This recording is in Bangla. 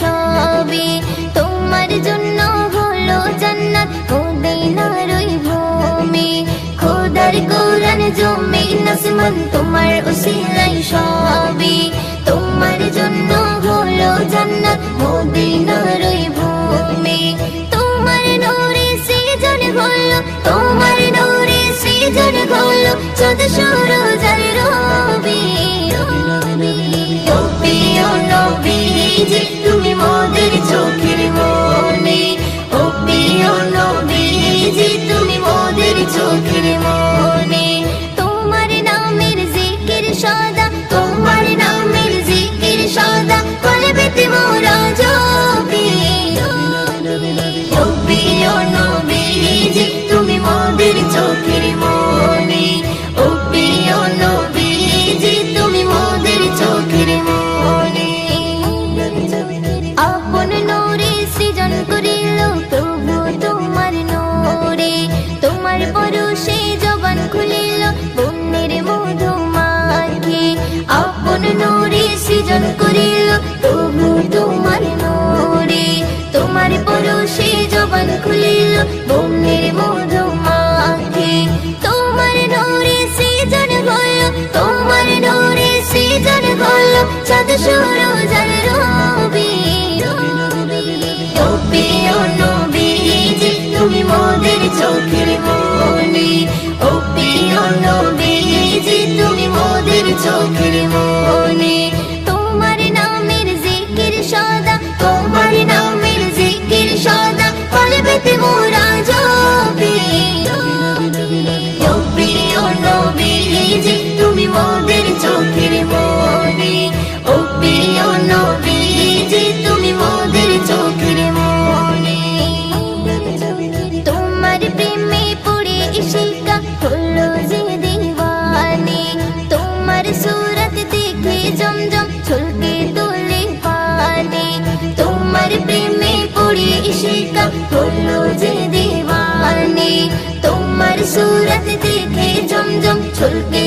সবে তোমার জন্য হলো জান্নাত মদিনার ওই ভূমি। খোদার কোরআন জমিন আসমান তোমার উসিলাই সবে তোমার জন্য হলো জান্নাত ভূমি। তোমার নূরে হলো, তোমার নূরে হলো চোখের মনে ও প্রিয় নবীজি তুমি মোদের চোখের মনে তোমার নামের জিকির সদা, তোমার নামের জিকির সদা কলবেতে মোরা জবি ও নবীজি সৃজন করিল প্রভু তোমার নূরে। তোমার পরশে জবান খুলিল, বন্যের মধু মাখে তোমার নূরে সৃজন হল, তোমার নূরে সৃজন হল চাঁদ সূরজের রবি। তুমি মোদের চোখের মনি ও প্রিয় হলো যে দিওয়ানি তোমার সুরত দেখে জমজম ছলকে